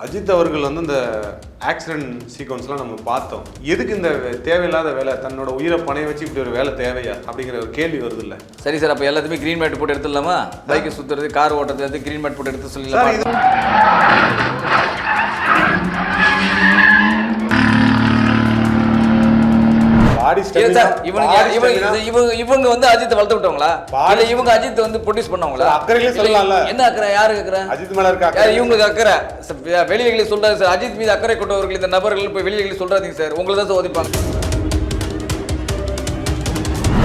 அஜித் அவர்கள் வந்து இந்த ஆக்சிடென்ட் சீக்வன்ஸ்லாம் நம்ம பார்த்தோம். எதுக்கு இந்த தேவையில்லாத வேலை தன்னோட உயிரை பணைய வச்சு இப்படி ஒரு வேலை தேவையா? அப்படிங்கிற ஒரு கேள்வி வருது இல்ல. சரி சார் அப்போ எல்லாத்தையுமே க்ரீன் மேட் போட்டு எடுத்துடலாமா? பைக்கு சுற்றுறது கார் ஓட்டுறது க்ரீன் மேட் போட்டு எடுத்து சொல்லலாம் பாடி சார் இவங்க இவங்க இவங்க வந்து அஜித் வளர்த்து விட்டவங்களா? இல்ல இவங்க அஜித் வந்து ப்ரொடியூஸ் பண்ணவங்களா? அக்கறையிலே சொல்லலாம்ல. என்ன அக்கறை? யாருக்கு அக்கறை? அஜித் மேல இருக்க இவங்களுக்கு அக்கறை? சார், வெளியில சொல்றாரு சார் அஜித் மீது அக்கறை கொண்டவர்கள் இந்த நபர்கள் போய் வெளியில சொல்றாதீங்க சார். உங்களை தான் சோதிப்பாங்க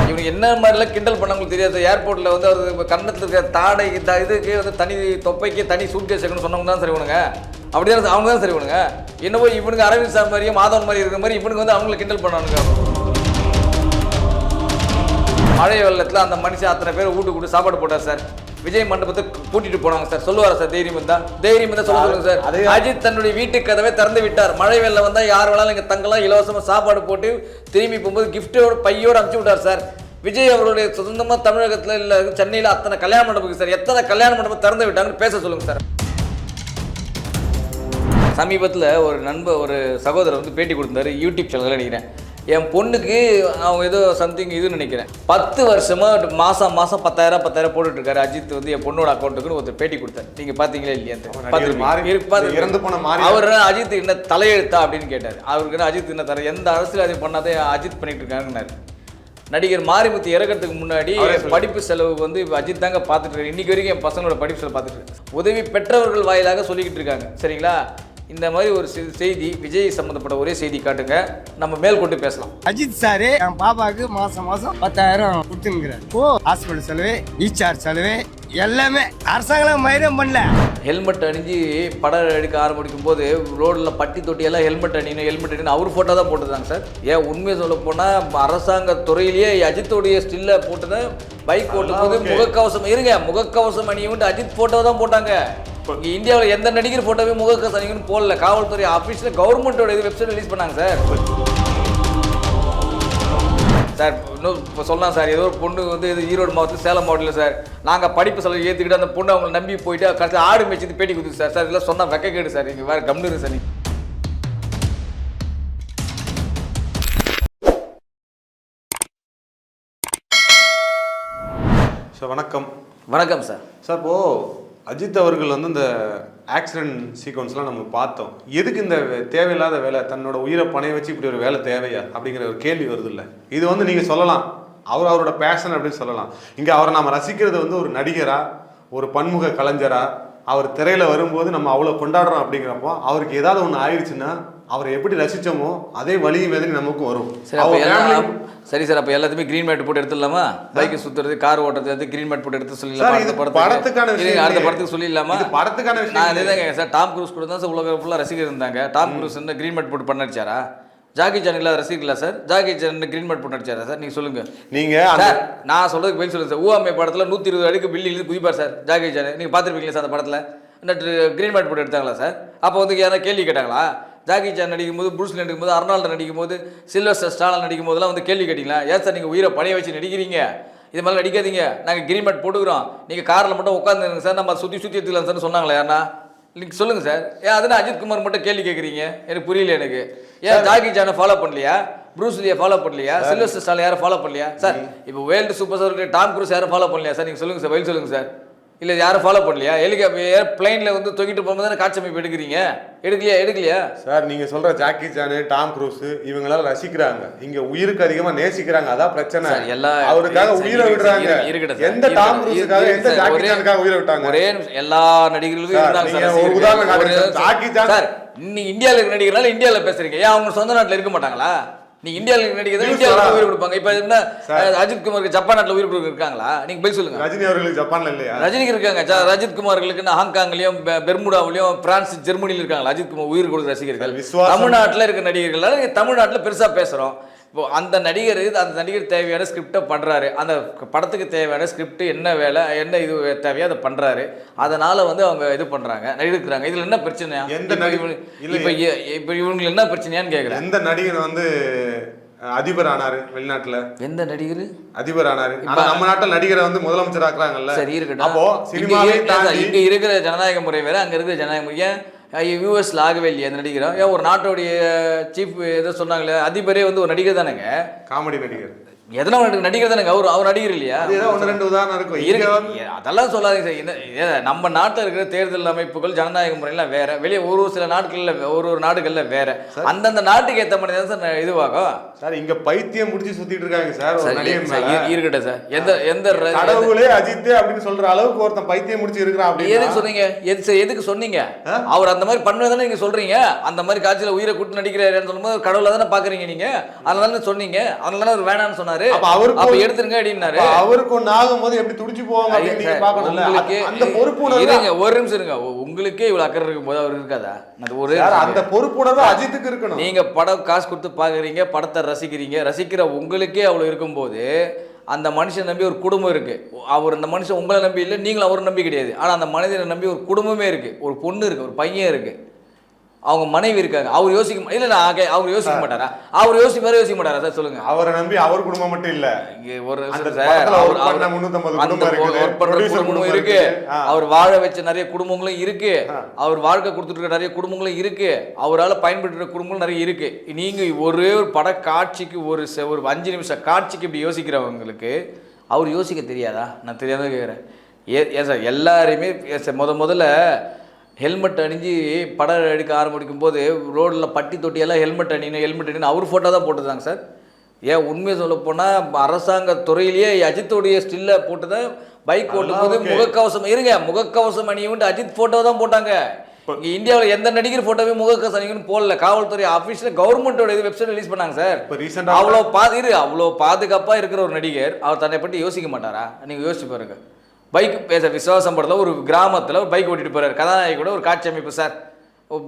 இவனுக்கு என்ன மாதிரிலாம் கிண்டல் பண்ணவங்களுக்கு தெரியாது ஏர்போர்ட்ல வந்து அவர் கன்னத்தில் இருக்கிற தாடை இந்த இதுக்கு வந்து தனி தொப்பைக்கு தனி சூட்கேஸ் வைக்கணும்னு சொன்னவங்க தான் சரி இவனுங்க. அப்படிதான் அவங்க தான் சரி இவனுங்க. என்னவோ இவனுக்கு அரவிந்த் சார் மாதிரியும் மாதவன் மாதிரி இருக்கிற மாதிரி இவனுக்கு வந்து அவங்களை கிண்டல் பண்ணானுங்க. மழை வெள்ளத்தில் அந்த மனுஷன் அத்தனை பேர் வீட்டுக்கு கூட்டு சாப்பாடு போட்டார் சார். விஜய் மண்டபத்தை கூட்டிட்டு போனாங்க சார். சொல்லுவாரா சார்? தைரியம் இருந்தா? தைரியம் இருந்தா சொல்ல சொல்லுங்க சார். அதே- அஜித் தன்னுடைய வீட்டு கதவை திறந்து விட்டார். மழை வெள்ளம் வந்தா யார் வேணாலும் இங்க தங்கலாம் இலவசமா சாப்பாடு போட்டு திரும்பி போகும்போது கிஃப்டோட பையோட அனுப்பிச்சு விட்டார் சார். விஜய் அவருடைய சொந்தமா தமிழகத்துல இல்ல சென்னையில அத்தனை கல்யாண மண்டபம் சார். எத்தனை கல்யாண மண்டபம் திறந்து விட்டாங்கன்னு பேச சொல்லுங்க சார். சமீபத்தில் ஒரு நண்பர் ஒரு சகோதரர் வந்து பேட்டி கொடுத்தாரு யூடியூப் சேனலில் நினைக்கிறேன். என் பொண்ணுக்கு அவங்க ஏதோ சம்திங் இதுன்னு நினைக்கிறேன். பத்து வருஷமா மாசம் மாசம் பத்தாயிரம் பத்தாயிரம் போட்டுட்டு இருக்காரு அஜித் வந்து என் பொண்ணோட அக்கௌண்ட்டுக்குன்னு ஒருத்தர் பேட்டி கொடுத்தாரு. நீங்க பாத்தீங்களா இல்லையா இறந்து போன அவர் அஜித் என்ன தலையெழுத்தா அப்படின்னு கேட்டார். அவருக்கு என்ன அஜித் என்ன தர எந்த அரசியல் அதை பண்ணாதே அஜித் பண்ணிட்டு இருக்காங்கன்னாரு நடிகர் மாரிமுத்து இறக்கிறதுக்கு முன்னாடி. படிப்பு செலவுக்கு வந்து இப்ப அஜித் தாங்க பார்த்துட்டு இருக்காரு இன்னைக்கு வரைக்கும் என் பசங்களோட படிப்பு செலவு பார்த்துட்டு உதவி பெற்றவர்கள் வாயிலாக சொல்லிக்கிட்டு இருக்காங்க. சரிங்களா? இந்த மாதிரி ஒரு செ- செய்தி விஜய் சம்மந்தப்பட்ட ஒரே செய்தி காட்டுங்க. நம்ம மேல் கொண்டு பேசலாம். அஜித் சாரு என் பாப்பாவுக்கு மாசம் மாசம் பத்தாயிரம் கொடுத்துங்கிறார் ஓ ஹாஸ்பிட்டல் செலவு ரீசார்ஜ் செலவு எல்லாமே அரசாங்கம் மயிரம் பண்ணல. ஹெல்மெட் அணிஞ்சு படம் எடுக்க ஆரம்பிக்கும் போது ரோடில் பட்டி தொட்டி எல்லாம் ஹெல்மெட் அணியணும் ஹெல்மெட் அணியணும் அவர் ஃபோட்டோ தான் போட்டுருந்தாங்க சார். ஏன் உண்மையை சொல்ல போனால் அரசாங்க துறையிலேயே அஜித்தோடைய ஸ்டில்ல போட்டது பைக் ஓட்டும் போது. முகக்கவசம் இருங்க முகக்கவசம் அணியும் அஜித் ஃபோட்டோ தான் போட்டாங்க. இங்க இந்தியாவில் எந்த நடிகர் ஃபோட்டோவே முகக்கவசம் அணிக்கணும்னு போடல. காவல்துறை ஆஃபீஸில் கவர்மெண்ட்டோட இது வெப்சைட் ரிலீஸ் பண்ணாங்க சார். சார் இன்னும் இப்போ சொல்லலாம் சார். ஏதோ ஒரு பொண்ணு வந்து இது ஈரோடு மாவட்டத்தில் சேலம் மாவட்டத்தில் சார். நாங்கள் படிப்பு செலவு ஏற்றுக்கிட்டு அந்த பொண்ணு அவங்களை நம்பி போயிட்டு கடைசி ஆடு மேய்ச்சி பேட்டி கொடுத்து சார். சார் இதெல்லாம் சொன்னால் வெக்க கேடு சார். நீங்கள் வேறு கம்னு சார் நீங்க. சார் வணக்கம். வணக்கம் சார். சார் இப்போ அஜித் அவர்கள் வந்து இந்த ஆக்சிடென்ட் சீக்வன்ஸ்லாம் நம்ம பார்த்தோம். எதுக்கு இந்த தேவையில்லாத வேலை தன்னோட உயிரை பணைய வச்சு இப்படி ஒரு வேலை தேவையா? அப்படிங்கிற ஒரு கேள்வி வருது இல்லை. இது வந்து நீங்கள் சொல்லலாம். அவர் அவரோட பேஷன் அப்படின்னு சொல்லலாம். இங்கே அவரை நம்ம ரசிக்கிறது வந்து ஒரு நடிகரா ஒரு பன்முக கலைஞரா அவர் திரையில் வரும்போது நம்ம அவ்வளோ கொண்டாடுறோம் அப்படிங்கிறப்போ அவருக்கு ஏதாவது ஒன்று ஆயிடுச்சுன்னா அவரை எப்படி ரசிச்சோமோ அதே வலியும் வேதனை நமக்கும் வரும். சரி அப்போ எல்லாம் சரி சார் அப்போ எல்லாத்தையுமே க்ரீன் மேட் போட்டு எடுத்துடலாமா? பைக்கு சுற்றுறது கார் ஓட்டுறது வந்து க்ரீன் மேட் போட்டு எடுத்து சொல்லிடலாமா? அடுத்த படத்துக்கான படத்துக்கு விஷயம் அடுத்த. படத்துக்கு சொல்லிடலாமா? படத்துக்கான விஷயம். அதே தான் சார் டாம் க்ரூஸ் கூட தான் சார் உலகம் ஃபுல்லாக ரசிகர் இருந்தாங்க. டாம் க்ரூஸ் என்ன க்ரீன் மேட் போட்டு பண்ண நடிச்சாரா ஜாக்கி சான் இல்லாத ரசிகர்களா sir. Jackie Chan green mat போட்டு நடிச்சாரா சார்? நீங்கள் சொல்லுங்கள் நீங்க அந்த சார் நான் சொல்றதுக்கு பதில் சொல்லுங்க சார். ஊஆமே படத்தில் நூற்றி இருபது அடிக்கு பில்லிங் குதிப்பார் சார் ஜாகி சார் நீங்கள் பார்த்துருப்பீங்களா சார் அந்த படத்தில்? இந்த க்ரீன் மேட் போட்டு எடுத்தாங்களா சார்? அப்போ வந்து யாராவது கேள்வி கேட்டாங்களா? ஜாகி சான் நடிக்கும் போது ப்ரூஸ்லி நடிக்கும் போது அர்னால்டு நடிக்கும் போது சில்வஸ்டர் ஸ்டாலின் நடிக்கும் போதெல்லாம் வந்து கேள்வி கேட்டீங்களா? ஏன் சார் நீங்கள் உயிரை பணைய வச்சு நடிக்கிறீங்க? இது மாதிரி நடிக்காதீங்க. நாங்கள் க்ரீன் மேட் போட்டுக்கிறோம். நீங்கள் காரில் மட்டும் உட்காந்துருங்க சார். நம்ம சுற்றி சுற்றி எடுத்துக்கலாம் சார்னு சொன்னாங்களா யாருன்னா? நீங்கள் சொல்லுங்கள் சார். ஏன் அதுனா அஜித் குமார் மட்டும் கேள்வி கேட்குறீங்க எனக்கு புரியல எனக்கு. ஏன் ஜாகி சானை ஃபாலோ பண்ணலையா? ப்ரூஸ்லியை ஃபாலோ பண்ணலையா? சில்வஸ்டர் ஸ்டாலின் யாரும் ஃபாலோ பண்ணலையா? சார் இப்போ world super star Tom Cruise யாரும் ஃபாலோ பண்ணலையா? சார் நீங்கள் சொல்லுங்கள் சார். பதில் சொல்லுங்கள் சார். இல்லை யாரும் ஃபாலோ பண்ணலையா? எலிக்க ஏர் பிளைனில் வந்து தொங்கிட்டு போகும்போது தானே காட்சி அமைப்பு எடுக்கிறீங்க? எடுக்கலையா எடுக்கலையா? சார் நீங்க சொல்ற ஜாக்கி சானு டாம் க்ரூஸ் இவங்களால ரசிக்கிறாங்க. இங்க உயிருக்கு அதிகமா நேசிக்கிறாங்க. அதான் பிரச்சனை. எல்லா அவருக்காக உயிரை விடுறாங்க. இருக்கு- இருக்கட்டும் எந்த டாம். க்ரூஸுக்காக எந்த ஜாக்கி சானுக்காக உயிரை விட்டாங்க? ஒரே எல்லா நடிகர்களுக்கும் இருந்தாங்க. உதாரணம். ஜாக்கி சான் சார் இன்னைக்கு இந்தியாவில் இருக்க நடிகர்னால இந்தியாவில் பேசுறீங்க. ஏன் அவங்க சொந்த நாட்டில் இருக்க மாட்டாங்களா? நீங்க இந்தியாவில் News இந்தியாவில். உயிர் கொடுப்பாங்க. இப்போ என்ன அஜித் குமாருக்கு ஜப்பான் நாட்டில் உயிர் கொடுக்க இருக்காங்களா? நீங்க பதில் சொல்லுங்க. ரஜினி அவர்களுக்கு ஜப்பான்ல இல்லையா? ரஜினிக்கு இருக்காங்க. ரஜித் குமார்களுக்கு ஹாங்காங்லயும் பெர்முடாவிலயும் பிரான்ஸ் ஜெர்மனில இருக்காங்க அஜித் குமார் உயிர் கொடுக்குற ரசிகர்கள். தமிழ்நாட்டுல இருக்க நடிகர்கள். தமிழ்நாட்டுல பெருசா பேசுறோம். இப்போ அந்த நடிகர் அந்த நடிகர் தேவையான ஸ்கிரிப்டை பண்றாரு. அந்த படத்துக்கு தேவையான ஸ்கிரிப்ட் என்ன வேலை என்ன இது தேவையோ அதை பண்றாரு. அதனால வந்து அவங்க இது பண்றாங்க எடுக்கிறாங்க இதுல என்ன பிரச்சனையா? எந்த இப்போ நடி- இவங்க- இல்லையே. இப்போ இப்போ இவங்களுக்கு என்ன பிரச்சனையான்னு கேக்குறேன். எந்த நடிகர் வந்து அதிபர் ஆனாரு வெளிநாட்டுல? எந்த நடிகர்? அதிபர் ஆனாரு ஆனா நம்ம நாட்டுல நடிகரை வந்து முதலமைச்சர் ஆக்குறாங்கல்ல சரி இருக்கட்டும். அப்போ இங்க சினிமாவை இங்க இருக்கிற ஜனநாயக முறை வேற அங்க இருக்கிற ஜனநாயக முறை. யூஎஸ்ல ஆகவே இல்லையா அந்த நடிகரும். ஏன் ஒரு நாட்டுடைய சீஃப் எதை சொன்னாங்களே அதிபரே வந்து ஒரு நடிகர் தானேங்க? காமெடி நடிகர். எதனா ஒரு நடிகர் தானேங்க அவர் அவர் நடிகர் இல்லையா? ஒன்று ரெண்டு உதாரணம் இருக்கும். அதெல்லாம் சொல்லாதீங்க சார். என்ன நம்ம நாட்டில் இருக்கிற தேர்தல் அமைப்புகள் ஜனநாயக முறையெல்லாம் வேற. வெளியே ஒரு சில நாட்களில் ஒரு ஒரு நாடுகளில் வேற. அந்தந்த நாட்டுக்கு ஏற்ற மாதிரி தான் சார் இதுவாகும். சார் இங்க பைத்தியம் முடிச்சு சுத்திட்டு இருக்காங்க சார் இருக்கட்டும் சார். எந்த எந்த கடவுளே அஜித் அப்படின்னு சொல்ற அளவுக்கு ஒருத்தன் பைத்தியம் முடிச்சு இருக்கிறான் எதுக்கு அப்படின்னு சொன்னீங்க? எது சார் எதுக்கு சொன்னீங்க? அவர் அந்த மாதிரி பண்ணதானே நீங்க சொல்றீங்க. அந்த மாதிரி காட்சியில உயிரை கூட்டு நடிக்கிறாருன்னு சொல்லும்போது கடவுளை தானே பாக்குறீங்க நீங்க. அதனால தானே சொன்னீங்க. அதனால தானே அவர் வேணாம்னு சொன்னாரு. அப்ப அவருக்கு எடுத்துருங்க அப்படின்னாரு. அப்ப அவருக்கு ஒண்ணு ஆகும்போது எப்படி துடிச்சு போவாங்க அப்படின்னு அது- அந்த பொறுப்புணர்வு இருங்க ஒரு நிமிஷம் இருங்க. உங்களுக்கே இவ்வளவு அக்கறை இருக்கும் போது அவர் இருக்காதா? அது ஒரு அந்த பொறுப்புணர்வு அஜித்துக்கு இருக்கணும். நீங்க படம் காசு கொடுத்து பாக்குறீங்க படத்தை ரசிக்கிறீங்க. ரசிக்கிற உங்களுக்கே அவ்வளவு இருக்கும்போது அந்த மனுஷன் நம்பி ஒரு குடும்பம் இருக்கு. அவர் அந்த மனுஷன் உங்களை நம்பி இல்லை நீங்களும் அவரை நம்பி கிடையாது. ஆனா அந்த மனிதனை நம்பி ஒரு குடும்பமே இருக்கு. ஒரு பொண்ணு இருக்கு ஒரு பையன் இருக்கு. அவங்க மனைவி இருக்காங்க. அவர் யோசிக்க இல்ல இல்ல அவர் யோசிக்க மாட்டாரா? அவர் யோசிப்பாரு யோசிக்க மாட்டாரா சார்? சொல்லுங்க. அவரை நம்பி அவர் குடும்பம் மட்டும் இல்ல. ஒரு அந்த சார், படத்துல அவர்- work பண்ண அவர் 350 அந்த குடும்பம் இருக்கு. அவர் வாழ வச்ச நிறைய குடும்பங்களும் இருக்கு. அவர் வாழ்க்கை கொடுத்துட்டு இருக்க நிறைய குடும்பங்களும் இருக்கு. அவரால் பயன்படுத்துற குடும்பங்களும் நிறைய இருக்கு. நீங்க ஒரே ஒரு பட காட்சிக்கு ஒரு ஒரு அஞ்சு நிமிஷம் காட்சிக்கு இப்படி யோசிக்கிறவங்களுக்கு அவர் யோசிக்க தெரியாதா? நான் தெரியாத கேட்குறேன் ஏ ஏன் சார்? சார் முத முதல்ல ஹெல்மெட் அணிஞ்சு படம் எடுக்க ஆரம்பிக்கும் போது ரோடில் பட்டி தொட்டியெல்லாம் ஹெல்மெட் அணியணும் ஹெல்மெட் அணியணும். அவர் ஃபோட்டோ தான் போட்டுருந்தாங்க சார். ஏன் உண்மையை சொல்ல போனால் அரசாங்க துறையிலேயே அஜித்துடைய ஸ்டில்லை போட்டு தான் பைக் ஓட்டும் போது. முகக்கவசம் இருங்க முகக்கவசம் அணியும் அஜித் ஃபோட்டோ தான் போட்டாங்க. இங்க இந்தியாவில் எந்த நடிகர் ஃபோட்டோவே முகக்கவசம் அணிக்கணும் போடல. காவல்துறை ஆஃபீஸில் கவர்மெண்ட்டோட இது வெப்சைட் ரிலீஸ் பண்ணாங்க சார். அவ்வளோ பாது இரு அவ்வளோ பாதுகாப்பாக இருக்கிற ஒரு நடிகர் அவர் தன்னை பற்றி யோசிக்க மாட்டாரா? நீங்கள் யோசிச்சு பாருங்க. பைக் பேச விசுவாசம் படத்தில் ஒரு கிராமத்தில் ஒரு பைக் ஓட்டிட்டு போகிறார் கதாநாயகி கூட ஒரு காட்சி அமைப்பு சார்.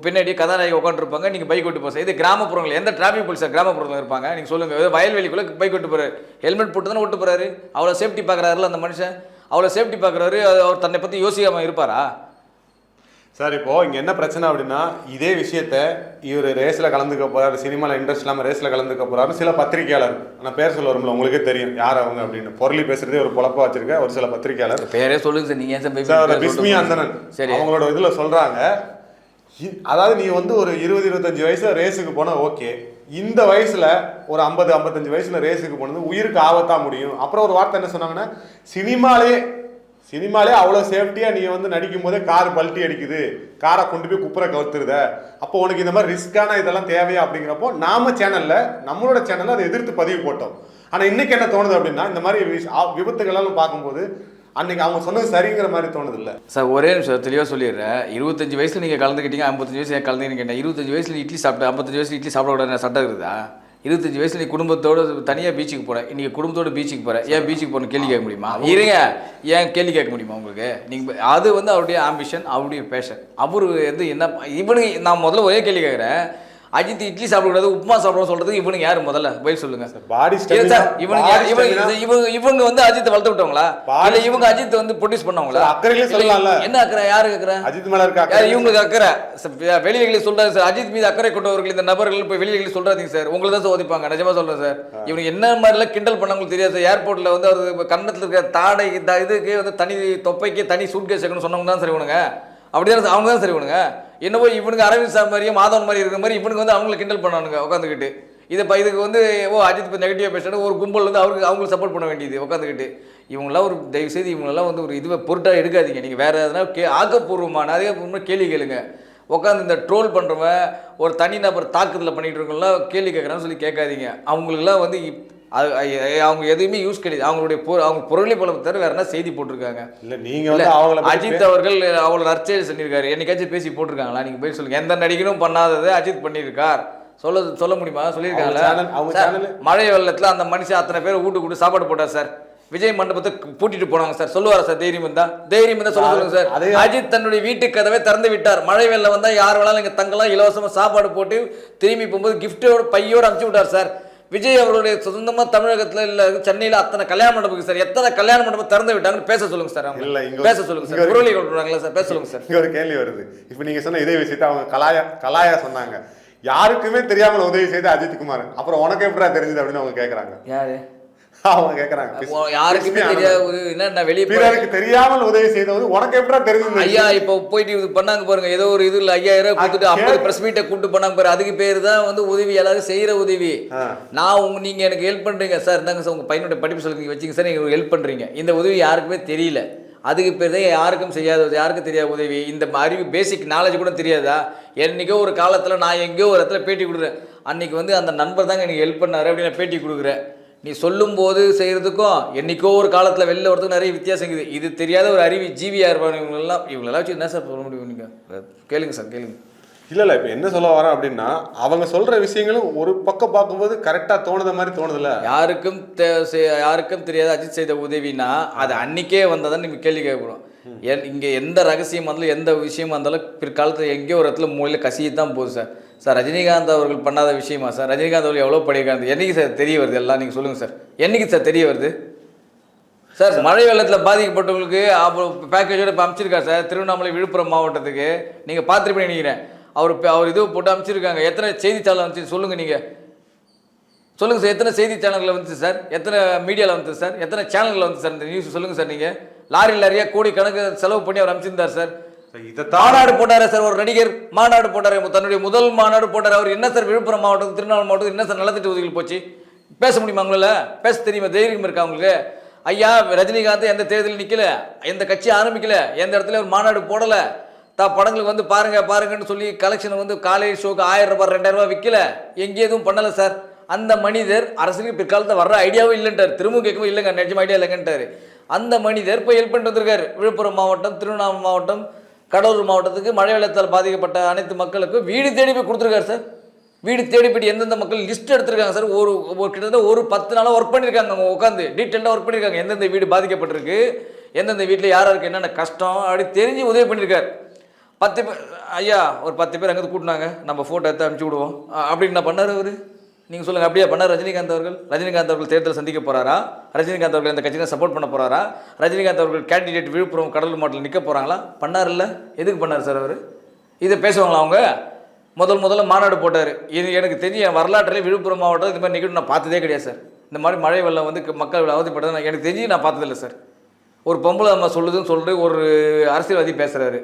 பின்னாடி கதாநாயகி உட்காந்துருப்பாங்க நீங்கள் பைக் ஓட்டி போக இது கிராமப்புறங்கள். எந்த டிராஃபிக் போலீஸார் கிராமப்புறத்தில் இருப்பாங்க? நீங்கள் சொல்லுங்கள் ஏதோ வயல்வெளிக்குள்ளே பைக் ஓட்டு போறாரு. ஹெல்மெட் போட்டு தானே ஓட்டு போகிறாரு அவ்வளோ சேஃப்டி பார்க்குறாருல அந்த மனுஷன். அவ்வளோ சேஃப்டி பார்க்குறாரு அவர் தன்னை பற்றி யோசிக்காமல் இருப்பாரா? சார் இப்போ இங்க என்ன பிரச்சனை அப்படின்னா இதே விஷயத்த இவர் ரேஸ்ல கலந்துக்க போறாரு சினிமால இன்ட்ரெஸ்ட் இல்லாம ரேஸ்ல கலந்துக்க போறாரு சில பத்திரிகையாளர். நான் பேர் சொல்ல வரும்ல உங்களுக்கே தெரியும் யார் அவங்க அப்படின்னு. பொருளி பேசுறதே ஒரு பொழப்பா வச்சிருக்க ஒரு சில பத்திரிகையாளர். பேரே சொல்லுங்க சார் நீங்கள் ஏன் சார் பிஸ்மி அந்தனன் சரி. அவங்களோட இதுல சொல்றாங்க இ- அதாவது நீ வந்து ஒரு இருபது இருபத்தஞ்சு வயசுல ரேஸுக்கு போனா ஓகே இந்த வயசுல ஒரு ஐம்பது ஐம்பத்தஞ்சு வயசுல ரேஸுக்கு போனது உயிருக்கு ஆபத்தா முடியும். அப்புறம் ஒரு வார்த்தை என்ன சொன்னாங்கன்னா சினிமாலே சினிமாலே அவ்வளோ சேஃப்டியாக நீ வந்து நடிக்கும் போதே கார் பல்ட்டி அடிக்குது. காரை கொண்டு போய் குப்புற கவுத்துருத. அப்போ உனக்கு இந்த மாதிரி ரிஸ்க்கான இதெல்லாம் தேவையா அப்படிங்கிறப்போ நாம சேனலில் நம்மளோட சேனலில் அதை எதிர்த்து பதிவு போட்டோம். ஆனால் இன்றைக்கி என்ன தோணுது அப்படின்னா இந்த மாதிரி விபத்துகளெல்லாம் பார்க்கும்போது அன்னைக்கு அவங்க சொன்னது சரிங்கிற மாதிரி தோணுது இல்லை சார் ஒரே நிமிஷம் தெளிவாக சொல்லிடுறேன். இருபத்தஞ்சு வயசில் நீங்கள் கலந்துக்கிட்டீங்க ஐம்பத்தஞ்சு வயசு கலந்துக்கிட்டீங்க கேட்டேன். இருபத்தஞ்சு வயசுல இட்லி சாப்பிட்டு ஐம்பத்தஞ்சு வயசுல இட்லி சாப்பிடக்கூடாது சட்டம் இருக்குதா? இருபத்தஞ்சு வயசுல நீ குடும்பத்தோட தனியாக பீச்சுக்கு போகிறேன் இன்னைக்கு குடும்பத்தோட பீச்சுக்கு போகிறேன் ஏன் பீச்சுக்கு போகணும் கேள்வி கேட்க முடியுமா? இருங்க. ஏன் கேள்வி கேட்க முடியுமா உங்களுக்கு? நீங்கள் அது வந்து அவருடைய ஆம்பிஷன் அவருடைய பேஷன் அவர் வந்து என்ன இவனுக்கு நான் முதல்ல ஒரே கேள்வி கேட்குறேன். அஜித் இட்லி சாப்பிடக்கூடாது உப்புமா சாப்பிடணும் சொல்றதுக்கு இவனுக்கு யார் முதல்ல? பதில் சொல்லுங்க. பாடி இவனுக்கு இவங்க இவங்க இவங்க வந்து அஜித் வளர்த்து விட்டவங்களா? இல்ல இவங்க அஜித் வந்து ப்ரொடியூஸ் பண்ணவங்களா? அக்கறையிலே சொல்லலாம்ல. என்ன அக்கறை? யாரு அக்கறை? அஜித் மேல இருக்க இவங்களுக்கு அக்கறை? வெளியில சொல்றாரு சார் அஜித் மீது அக்கறை கொண்டவர்கள் இந்த நபர்கள் போய் வெளியில சொல்லாதீங்க சார். உங்களை தான் சோதிப்பாங்க நிஜமா சொல்றேன் சார். இவனுக்கு என்ன மாதிரிலாம் கிண்டல் பண்ணவங்களுக்கு தெரியாது சார். ஏர்போர்ட்ல வந்து அவர் கன்னத்துல இருக்க தாடை இதுக்கு வந்து தனி தொப்பைக்கு தனி சூட்கேஸ் சொன்னவங்க தான் சரி இவனுங்க. அப்படி தான் அவங்க தான் சரி இவனுங்க என்னவோ இவனுக்கு அரவிந்த் சார் மாதிரியும் மாதவன் மாதிரி இருக்கிற மாதிரி இவனுக்கு வந்து அவங்களை கிண்டல் பண்ணானுங்க உட்காந்துக்கிட்டு இதை இப்போ இதுக்கு வந்து ஓ அஜித் இப்போ நெகட்டிவாக பேசுறது ஒரு கும்பல் வந்து அவருக்கு அவங்களுக்கு சப்போர்ட் பண்ண வேண்டியது உட்காந்துக்கிட்டு இவங்களாம் ஒரு தயவு செய்து இவங்களெல்லாம் வந்து ஒரு இதுவே பொருட்டாக எடுக்காதீங்க. நீங்கள் வேறு எதனா கே ஆக்கப்பூர்வமான அதே கேள்வி கேளுங்க. உட்காந்து இந்த ட்ரோல் பண்ணுறவன் ஒரு தனி நபர் தாக்குதலில் பண்ணிகிட்டு இருக்கவங்களாம் கேள்வி கேட்குறான்னு சொல்லி கேட்காதீங்க. அவங்களுக்குலாம் வந்து இப்- அது அவங்க எதுவுமே யூஸ் கிடையாது. அவங்களுடைய பொ அவங்க பொருளை பலம் தவிர வேற என்ன செய்தி போட்டிருக்காங்க? இல்ல நீங்க இல்ல, வந்து அவங்கள அஜித் அவர்கள் அவ்வளவு நற்செயல் சொல்லியிருக்காரு என்னைக்காச்சும் பேசி போட்டிருக்காங்களா? நீங்க போய் சொல்லுங்க. எந்த நடிகரும் பண்ணாததை அஜித் பண்ணியிருக்கார். சொல்ல சொல்ல முடியுமா? channel- மழை வெள்ளத்துல அந்த மனுஷன் அத்தனை பேர் வீட்டு கூட்டு சாப்பாடு போட்டார் சார். விஜய் மண்டபத்தை பூட்டிட்டு போனாங்க சார். சொல்லுவாரா சார்? தைரியம் இருந்தா? தைரியம் இருந்தா சொல்ல சொல்லுங்க சார். அஜித் தன்னுடைய வீட்டு கதவை திறந்து விட்டார். மழை வெள்ளம் வந்தா யார் வேணாலும் இங்க தங்கலாம் இலவசமா சாப்பாடு போட்டு திரும்பி போகும்போது கிஃப்டோட பையோட அனுப்பிச்சு விட்டார் சார். விஜய் அவருடைய சொந்தமா தமிழகத்துல இல்ல சென்னையில அத்தனை கல்யாண மண்டபம் சார். எத்தனை கல்யாண மண்டபம் திறந்து விட்டாங்கன்னு பேச சொல்லுங்க சார் அவங்க. இல்ல, இங்க பேச சொல்லுங்க சார். குரலி கொள்றாங்களா சார். பேச சொல்லுங்க சார். இங்க ஒரு கேள்வி வருது. இப்ப நீங்க சொன்ன இதே விஷயத்த அவங்க கலாயா கலாயா சொன்னாங்க. யாருக்குமே தெரியாமல் உதவி செய்த அஜித் குமார் அப்புறம் உனக்கு எப்படா தெரிஞ்சது அப்படின்னு அவங்க கேக்குறாங்க. யாரு? அவங்க கேக்குறாங்க. யாருக்குமே தெரியாத ஒரு என்ன வெளியே பிறருக்கு தெரியாமல் உதவி செய்தது உனக்கு எப்படா தெரிஞ்சது? ஐயா இப்போ போயிட்டு இது பண்ணாங்க பாருங்க. ஏதோ ஒரு இதுல ஐயாயிரம் ரூபாய் கொடுத்துட்டு ஐம்பது பிரஸ் மீட்டை கூப்பிட்டு பண்ணாங்க பாரு. அதுக்கு பேர் தான் வந்து உதவி எல்லாரும் செய்யற உதவி. நான் உங்க நீங்க எனக்கு ஹெல்ப் பண்றீங்க. சார் இந்தாங்க சார் உங்க பையனோட படிப்பு சொல்லுங்க. வச்சுங்க சார் நீங்க ஹெல்ப் பண்றீங்க. இந்த உதவி யாருக்குமே தெரியல. அதுக்கு பேர் தான் யாருக்கும் செய்யாத யாருக்கும் தெரியாத உதவி? இந்த அறிவு பேசிக் நாலேஜ் கூட தெரியாதா? என்னைக்கோ ஒரு காலத்தில் நான் எங்கேயோ ஒரு இடத்துல பேட்டி கொடுக்குறேன். அன்னைக்கு வந்து அந்த நண்பர் தாங்க எனக்கு ஹெல்ப் பண்ணாரு அப்படின்னு நான் பேட்டி கொடுக்குறேன். நீ சொல்லும்போது செய்கிறதுக்கும் என்னைக்கோ ஒரு காலத்தில் வெளில வரதுக்கும் நிறைய வித்தியாசம் இருக்குது. இது தெரியாத ஒரு அறிவி ஜீவியாக இருப்பாங்க இவங்களெல்லாம் இவங்களெல்லாம் வச்சு என்ன சார் சொல்ல முடியும் நீங்கள் கேளுங்க சார் கேளுங்க. இல்ல இல்ல இப்ப என்ன சொல்ல வரேன் அப்படின்னா அவங்க சொல்ற விஷயங்களும் ஒரு பக்கம் பார்க்கும்போது கரெக்டா தோணுத மாதிரி தோணுதுல யாருக்கும் யாருக்கும் தெரியாத அஜித் செய்த உதவினா அது அன்னைக்கே வந்ததான் நீங்கள் கேள்வி கேட்கணும் இங்கே எந்த ரகசியம் வந்தாலும் எந்த விஷயமா இருந்தாலும் பிற்காலத்தில் எங்கேயோ ஒரு இடத்துல மூலையில் கசிய தான் போகுது சார். சார் ரஜினிகாந்த் அவர்கள் பண்ணாத விஷயமா சார்? ரஜினிகாந்த் அவர்கள் எவ்வளோ படிக்கிறாங்க என்னைக்கு சார் தெரிய வருது? எல்லாம் நீங்கள் சொல்லுங்கள் சார். என்னைக்கு சார் தெரிய வருது? சார் மழை வெள்ளத்தில் பாதிக்கப்பட்டவங்களுக்கு அப்புறம் பேக்கேஜோட இப்போ அமைச்சிருக்காரு சார்? திருவண்ணாமலை விழுப்புரம் மாவட்டத்துக்கு. நீங்கள் பார்த்துருப்பீங்க நினைக்கிறேன். அவர் அவர் இது போட்டு அமைச்சிருக்காங்க. எத்தனை செய்தித்தாளர் வந்துச்சு சொல்லுங்கள் நீங்கள் சொல்லுங்கள் சார் எத்தனை செய்தி சேனல்களில் வந்துச்சு சார்? எத்தனை மீடியாவில் வந்துச்சு சார்? எத்தனை சேனல்களில் வந்து சார் இந்த நியூஸ் சொல்லுங்கள் சார் நீங்கள் லாரி லாரியாக கோடி கணக்கு செலவு பண்ணி அவர் அமைச்சிருந்தார் சார். மாநாடு போட்டாரு சார் ஒரு நடிகர். மாநாடு போட்டாரு தன்னுடைய முதல் மாநாடு போட்டார். அவர் என்ன சார் விழுப்புரம் மாவட்டம் திருநாள் மாவட்டம் என்ன சார் நலத்திட்ட உதவிகள் போச்சு? பேச முடியுமா உங்களால? பேச தெரியுமா? தைரியம் இருக்கா உங்களுக்கு? ஐயா ரஜினிகாந்த் எந்த தேர்தலில் நிக்கல? எந்த கட்சி ஆரம்பிக்கல? எந்த இடத்துல ஒரு மாநாடு போடல? தா படங்களுக்கு வந்து பாருங்க பாருங்கன்னு சொல்லி கலெக்ஷன் வந்து காலேஜ் ஷோக்கு ஆயிரம் ரூபாய் ரெண்டாயிரம் ரூபாய் விற்கல எங்கேயும் எதுவும் பண்ணல சார். அந்த மனிதர் அரசுக்கு பிற்காலத்தில் வர்ற ஐடியாவும் இல்லைன்ட்டார். திரும்ப கேட்கவும் இல்லைங்க நிஜம் ஐடியா இல்லைங்கன்ட்டார். அந்த மனிதர் போய் ஹெல்ப் பண்ணிட்டு வந்திருக்காரு. விழுப்புரம் மாவட்டம் திருவண்ணாமலை மாவட்டம் கடலூர் மாவட்டத்துக்கு மழை வெள்ளத்தால் பாதிக்கப்பட்ட அனைத்து மக்களுக்கும் வீடு தேடி போய் கொடுத்துருக்காரு சார். வீடு தேடி போய் எந்தெந்த மக்கள் லிஸ்ட் எடுத்திருக்காங்க சார். ஒரு கிட்டத்தட்ட ஒரு பத்து நாளாக ஒர்க் பண்ணியிருக்காங்க அவங்க உட்காந்து டீட்டெயிலாக ஒர்க் பண்ணியிருக்காங்க. எந்தெந்த வீடு பாதிக்கப்பட்டிருக்கு எந்தெந்த வீட்டில் யார் யாருக்கு என்னென்ன கஷ்டம் அப்படி தெரிஞ்சு உதவி பண்ணியிருக்காரு. பத்து பேர் ஐயா ஒரு பத்து பேர் அங்கேருந்து கூட்டினாங்க. நம்ம ஃபோட்டோ எடுத்து அனுப்பிச்சி விடுவோம். அப்படின்னு என்ன பண்ணார் அவர்? நீங்கள் சொல்லுங்கள் அப்படியே? பண்ணார் ரஜினிகாந்த் அவர்கள்? ரஜினிகாந்த் அவர்கள் தேர்தல் சந்திக்க போகிறாரா ரஜினிகாந்த் அவர்கள் இந்த கட்சியை சப்போர்ட் பண்ண போகிறாரா ரஜினிகாந்த் அவர்கள் கேண்டிடேட் விழுப்புரம் கடலூர் மாவட்டத்தில் நிற்க போகிறாங்களா பண்ணார்ல எதுக்கு பண்ணார் சார் அவர்? இதை பேசுவாங்களா அவங்க? முதல் முதல்ல மாநாடு போட்டார். இது எனக்கு தெரிஞ்ச என் வரலாற்றிலே விழுப்புரம் மாவட்டம் இந்த மாதிரி நிகழ்வு நான் பார்த்ததே கிடையாது சார். இந்த மாதிரி மழை வெள்ளம் வந்து மக்கள் அவதிப்பட்டது நான் எனக்கு தெரிஞ்சு நான் பார்த்ததில்லை சார். ஒரு பொம்பளை நம்ம சொல்லுதுன்னு சொல்லிட்டு ஒரு அரசியல்வாதி பேசுகிறாரு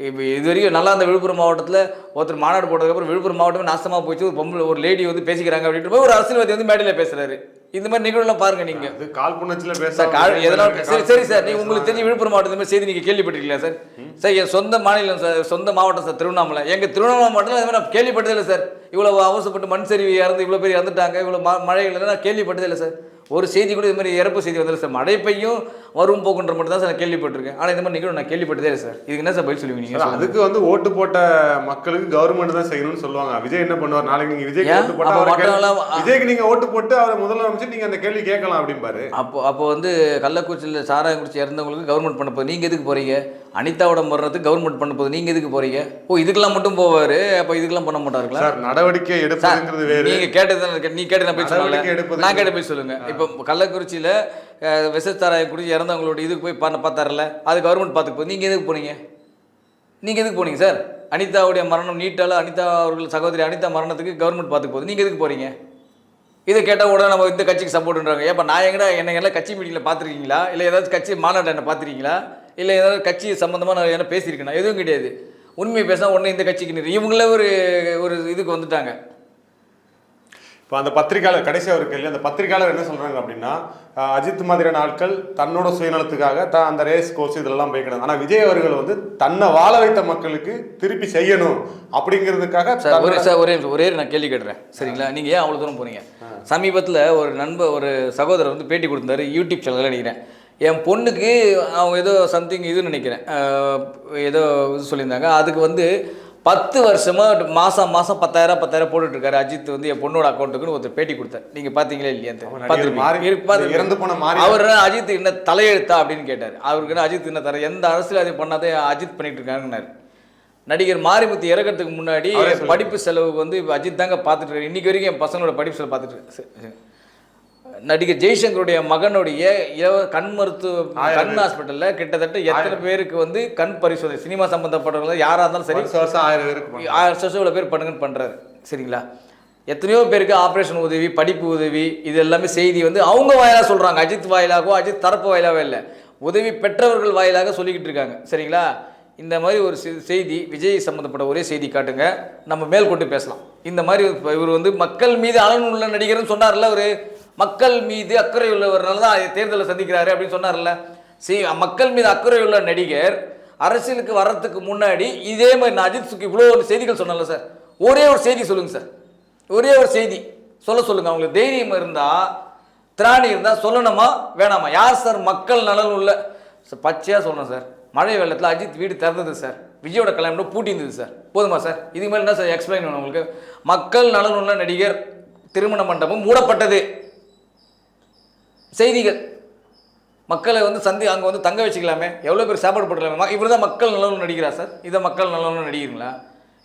இப்போ இது வரைக்கும் நல்லா அந்த விழுப்புரம் மாவட்டத்தில் ஒருத்தர் மாநாடு போட்டதுக்கப்புறம் விழுப்புரம் மாவட்டமே நாசமாக போச்சு. ஒரு பொம்பளை ஒரு லேடி வந்து பேசிக்கிறாங்க அப்படின்ட்டு போய் ஒரு அரசியல்வாதி வந்து மேடையில் பேசுகிறாரு இந்த மாதிரி நிகழ்வுலாம் பாருங்க கால் புணர்ச்சியில பேச சார் கால் எதனால் சரி சரி சார் நீங்கள் உங்களுக்கு தெரிஞ்ச விழுப்புரம் மாவட்டத்தில் இந்த மாதிரி செய்தி நீங்கள் கேள்விப்பட்டிருக்கீங்களா சார்? சார் என் சொந்த மாநிலம் சார் சொந்த மாவட்டம் சார் திருவண்ணாமலை. எங்கள் திருவண்ணாமலை மாவட்டத்தில் அது மாதிரி நான் கேள்விப்பட்டதே இல்லை சார். இவ்வளோ அவசரப்பட்டு மண் சரிவு இறந்து இவ்வளோ பேர் இறந்துட்டாங்க இவ்வளோ மழை இல்லைன்னா நான் கேள்விப்பட்டதே இல்லை சார். ஒரு செய்தி கூட இது மாதிரி இறப்பு செய்தி வந்ததில்லை சார் மழை பெய்யும் வரும் போக்குன்ற மட்டும் தான் சார் நான் கேள்விப்பட்டிருக்கேன். ஆனால் இந்த மாதிரி நிகழ்வு நான் கேள்விப்பட்டதே இல்லை சார். இதுக்கு என்ன சார் பதில் சொல்லுவீங்க அதுக்கு வந்து ஓட்டு போட்ட மக்களுக்கு கவர்மெண்ட் தான் செய்யணும்னு சொல்லுவாங்க. விஜய் என்ன பண்ணுவார்? நாளைக்கு நீங்க ஏன்? ஓட்டு போட்டா விஜய்க்கு நீங்க ஓட்டு போட்டு அவரை முதலமைச்சர் நீங்க அந்த கேள்வி கேட்கலாம் அப்படிம்பாரு. அப்போ அப்போ வந்து கள்ளக்குறிச்சியில் சாராயம் குடிச்சு இறந்தவங்களுக்கு கவர்மெண்ட் பண்ண போகுது நீங்கள் எதுக்கு போகிறீங்க அனிதாவோட மரணத்துக்கு கவர்மெண்ட் பண்ண போகுது. நீங்கள் எதுக்கு போகிறீங்க ஓ இதுக்கெல்லாம் மட்டும் போவார்? அப்போ இதுக்கெல்லாம் பண்ண மாட்டாருங்களா? சார் நடவடிக்கை எடுப்பதுங்கிறது வேறு. நீங்க கேட்டது நீ கேட்டு நான் போய் எடுப்பது நான் கேட்ட போய் சொல்லுங்க. இப்போ கள்ளக்குறிச்சியில விஷச்சாராயம் குடிச்சு இறந்தவங்களோட இதுக்கு போய் பண்ண பார்த்தாருல அது கவர்மெண்ட் பார்த்துக்கு போகுது. நீங்க எதுக்கு போனீங்க? நீங்க எதுக்கு போனீங்க சார்? அனிதாவுடைய மரணம் நீட்டால அனிதா அவர்கள் சகோதரி அனிதா மரணத்துக்கு கவர்மெண்ட் பார்த்துக்கு போகுது. நீங்க எதுக்கு போறீங்க? இதை கேட்டால் உடனே நம்ம இந்த கட்சிக்கு சப்போர்ட்ன்றாங்க ஏப்பா நான் எங்கடா என்ன எல்லாம் கட்சி மீட்டிங்கில் பார்த்துருக்கீங்களா? இல்லை ஏதாவது கட்சி மாநாடு என்ன பார்த்துருக்கீங்களா? இல்லை ஏதாவது கட்சி சம்மந்தமாக நான் என்ன பேசியிருக்கேனா? எதுவும் கிடையாது. உண்மையை பேசினா உடனே இந்த கட்சிக்கு நிறு இவங்களே ஒரு ஒரு இதுக்கு வந்துட்டாங்க. இப்போ அந்த பத்திரிகையாளர் கடைசி ஒரு கேள்வி அந்த பத்திரிகையாளர் என்ன சொல்றாங்க அப்படின்னா அஜித் மாதிரியான ஆட்கள் தன்னோட சுயநலத்துக்காக தான் அந்த ரேஸ் கோர்ஸ் இதெல்லாம் போய்க்கிடாங்க ஆனா விஜய் அவர்கள் வந்து தன்னை வாழ வைத்த மக்களுக்கு திருப்பி செய்யணும் அப்படிங்கிறதுக்காக சார் ஒரே சார் ஒரே ஒரே நான் கேள்வி கேட்டுறேன். சரிங்களா? நீங்கள் ஏன் அவ்வளோ தூரம் போறீங்க சமீபத்தில் ஒரு நண்பர் ஒரு சகோதரர் வந்து பேட்டி கொடுத்தாரு. யூடியூப் சேனலில் நினைக்கிறேன் என் பொண்ணுக்கு அவங்க ஏதோ சம்திங் இதுன்னு நினைக்கிறேன். ஏதோ இது சொல்லியிருந்தாங்க. அதுக்கு வந்து பத்து வருஷமா மாசம் மாசம் பத்தாயிரம் பத்தாயிரம் போட்டுட்டு இருக்காரு அஜித் வந்து என் பொண்ணோட அக்கௌண்ட்டுக்குன்னு ஒருத்தர் பேட்டி கொடுத்தார். நீங்க பாத்தீங்களா இல்லையா இறந்து போன மாறி- அவர் அஜித் என்ன தலையெழுத்தா அப்படின்னு கேட்டார். அவருக்கு என்ன அஜித் என்ன தர எந்த அரசியல் அதை பண்ணாதே அஜித் பண்ணிட்டு இருக்காங்கன்னாரு நடிகர் மாரிமுத்து இறக்கறதுக்கு முன்னாடி. படிப்பு செலவுக்கு வந்து இப்ப அஜித் தாங்க பார்த்துட்டு இருக்காரு இன்னைக்கு வரைக்கும் என் பசங்களோட படிப்பு செலவு பார்த்துட்டு. நடிகர் ஜெய்சங்கருடைய மகனுடைய கண் மருத்துவ கண் ஹாஸ்பிட்டல்ல கிட்டத்தட்ட எத்தனை பேருக்கு வந்து கண் பரிசோதனை சினிமா சம்பந்தப்பட்டவங்க யாரா இருந்தாலும் சரி வருஷம் ஆயிரம் பேருக்கு. ஆயிரம் வருஷம் இவ்வளோ பேர் பண்ணுங்கன்னு பண்ணுறாரு சரிங்களா? எத்தனையோ பேருக்கு ஆப்ரேஷன் உதவி படிப்பு உதவி இது எல்லாமே செய்தி வந்து அவங்க வாயிலாக சொல்கிறாங்க அஜித் வாயிலாகவோ அஜித் தரப்பு வாயிலாகவோ இல்லை. உதவி பெற்றவர்கள் வாயிலாக சொல்லிக்கிட்டு இருக்காங்க. சரிங்களா? இந்த மாதிரி ஒரு செய்தி விஜய் சம்மந்தப்பட்ட ஒரே செய்தி காட்டுங்க. நம்ம மேல் கொண்டு பேசலாம். இந்த மாதிரி இவர் வந்து மக்கள் மீது அலன் உள்ள நடிகர்னு சொன்னார்ல ஒரு மக்கள் மீது அக்கறை உள்ளவர்னால தான் தேர்தலை சந்திக்கிறாரு அப்படின்னு சொன்னார்ல. சி மக்கள் மீது அக்கறை உள்ள நடிகர் அரசியலுக்கு வர்றதுக்கு முன்னாடி இதே மாதிரி நான் அஜித் சுக்கு இவ்வளோ ஒரு செய்திகள் சொன்னல சார். ஒரே ஒரு செய்தி சொல்லுங்கள் சார். ஒரே ஒரு செய்தி. சொல்ல சொல்லுங்கள் அவங்களுக்கு தைரியம் இருந்தால் திராணி இருந்தால் சொல்லணுமா வேணாமா? யார் சார் மக்கள் நலன் உள்ள? பச்சையாக சொல்லணும் சார். மழை வெள்ளத்தில் அஜித் வீடு திறந்தது சார். விஜயோட கல்யாணம் பூட்டி இருந்தது சார். போதுமா சார்? இதுக்கு மேலே என்ன சார் எக்ஸ்பிளைன் வேணும் உங்களுக்கு? மக்கள் நலன் உள்ள நடிகர் திருமண மண்டபம் மூடப்பட்டது. செய்திகள். மக்களை வந்து சந்தி அங்கே வந்து தங்க வச்சுக்கலாமே. எவ்வளோ பேர் சாப்பாடு போட்டுக்கலாமே. இவர் தான் மக்கள் நலன் நடிக்கிறா சார். இதை மக்கள் நலன் நடிக்கிறீங்களா?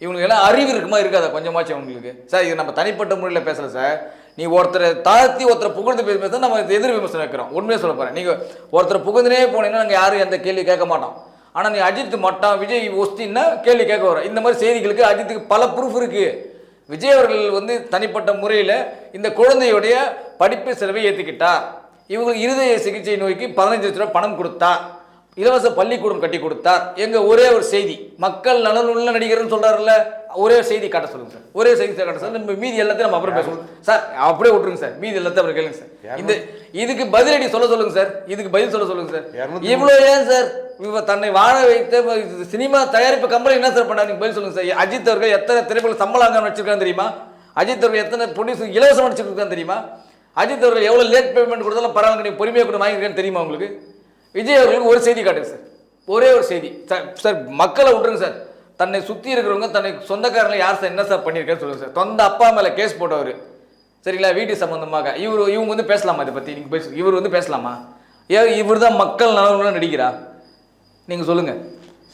இவங்களுக்கு எல்லாம் அறிவு இருக்குமா? இருக்காதா? கொஞ்சமாச்சும் அவங்களுக்கு. சார் இது நம்ம தனிப்பட்ட முறையில் பேசலை சார். நீ ஒருத்தரை தாழ்த்தி ஒருத்தரை புகழ்ந்து பேச பேச நம்ம எதிர் விமர்சனம் வைக்கிறோம். உண்மையாக சொல்ல போகிறேன் நீங்கள் ஒருத்தரை புகழ்ந்துனே போனீங்கன்னா நாங்கள் யாரும் எந்த கேள்வி கேட்க மாட்டோம். ஆனால் நீ அஜித் மட்டான் விஜய் ஒஸ்தின்னா கேள்வி கேட்க வரோம். இந்த மாதிரி செய்திகளுக்கு அஜித்துக்கு பல ப்ரூஃப் இருக்குது விஜய் அவர்கள் வந்து தனிப்பட்ட முறையில் இந்த குழந்தையுடைய படிப்பு செலவை ஏற்றுக்கிட்டார் இவங்களுக்கு இருதய சிகிச்சை நோய்க்கு பதினஞ்சு லட்ச ரூபாய் பணம் கொடுத்தார் இலவச பள்ளிக்கூடம் கட்டி கொடுத்தார். எங்க ஒரே ஒரு செய்தி மக்கள் நலன் உள்ள நடிகர்னு சொல்றாருல்ல ஒரே ஒரு செய்தி காட்ட சொல்லுங்க சார். ஒரே செய்தி காட்ட சொல்லுங்க. நம்ம மீதி எல்லாத்தையும் நம்ம அப்புறம் பேசுவோம். சார் அப்படியே விட்டுருங்க சார். மீதி எல்லாத்தையும் அப்புறம் கேளுங்க சார். இந்த இதுக்கு பதிலடி சொல்ல சொல்லுங்க சார். இதுக்கு பதில் சொல்ல சொல்லுங்க சார். இவ்வளோ ஏன் சார்? இவ தன்னை வாழ வைத்த சினிமா தயாரிப்பு கம்பெனி என்ன சார் பண்ணாரு? நீங்க பதில் சொல்லுங்க சார். அஜித் அவர்கள் எத்தனை திரைப்பட சம்பளம் வச்சிருக்காங்க தெரியுமா? அஜித் அவர்கள் எத்தனை ப்ரொடியூசர் இலவசம் நடிச்சிருக்காங்க தெரியுமா? அஜித் அவர்கள் எவ்வளோ லேட் பேமெண்ட் கொடுத்தாலும் பரவாயில்ல நீங்கள் பொறுமையாக கொண்டு வாங்கியிருக்கேன்னு தெரியுமா உங்களுக்கு? விஜய் அவர்களுக்கு ஒரு செய்தி காட்டுங்க சார் ஒரே ஒரு செய்தி. சார் சார் மக்களை விட்டுருங்க சார் தன்னை சுற்றி இருக்கிறவங்க தன்னை சொந்தக்காரங்களை யார் சார் என்ன சார் பண்ணியிருக்கேன்னு சொல்லுங்கள் சார் சொந்த அப்பா மேலே கேஸ் போட்டவர். சரிங்களா? வீட்டு சம்மந்தமாக இவர் இவங்க வந்து பேசலாமா இதை பற்றி நீங்கள் பேச இவர் வந்து பேசலாமா? ஏ இவர் தான் மக்கள் நலனுள்ள நடிக்கிறா நீங்கள் சொல்லுங்கள்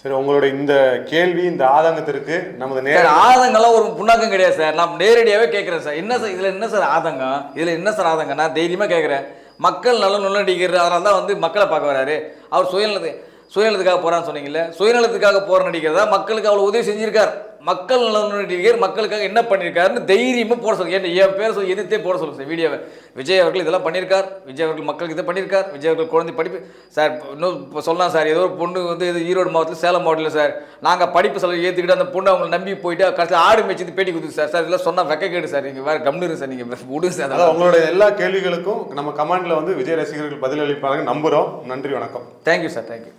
சரி உங்களுடைய இந்த கேள்வி இந்த ஆதங்கத்திற்கு நமது நேர ஆதங்கம்லாம் ஒரு புண்ணாக்கம் கிடையாது சார். நான் நேரடியாகவே கேட்குறேன் சார். என்ன சார் இதில் என்ன சார் ஆதங்கம்? இதில் என்ன சார் ஆதங்கம்? நான் தைரியமாக கேட்குறேன். மக்கள் உள்ள நடிகர் அதனால தான் வந்து மக்களை பார்க்க வராரு. அவர் சுயநலத்து சுயநலத்துக்காக போகிறான்னு சொன்னீங்கல்ல. சுயநலத்துக்காக போகிற நடிகர் தான் மக்களுக்கு அவ்வளோ உதவி செஞ்சிருக்கார். மக்கள் நலன் நடிகர் மக்களுக்காக என்ன பண்ணியிருக்காருன்னு தைரியமாக போட சொல்லுங்க என் என் பேர் சொல்லி எதிர்த்தே போட சொல்லுங்க சார் வீடியோவை விஜய் அவர்கள் இதெல்லாம் பண்ணியிருக்கார் விஜய் அவர்கள் மக்களுக்கு இதை பண்ணியிருக்கார் விஜய் அவர்கள் குழந்தை படிப்பு. சார் இன்னும் இப்போ சொல்லலாம் சார் ஏதோ ஒரு பொண்ணு வந்து இது ஈரோடு மாவட்டத்தில் சேலம் மாவட்டத்தில் சார். நாங்கள் படிப்பு செலவு ஏற்றுக்கிட்டு அந்த பொண்ணு அவங்களை நம்பி போயிட்டு கடைசியில் ஆடு மேய்ச்சி பேட்டி கொடுத்து சார். சார் இதெல்லாம் சொன்னால் வெக்க கேடு சார். நீங்கள் வேறு கம்னு சார் நீங்கள் விடுங்க சார். அதாவது உங்களுடைய எல்லா கேள்விகளுக்கும் நம்ம கமெண்ட்ல வந்து விஜய் ரசிகர்கள் பதிலளிப்பாங்க நம்புறோம். நன்றி வணக்கம். Thank you sir thank you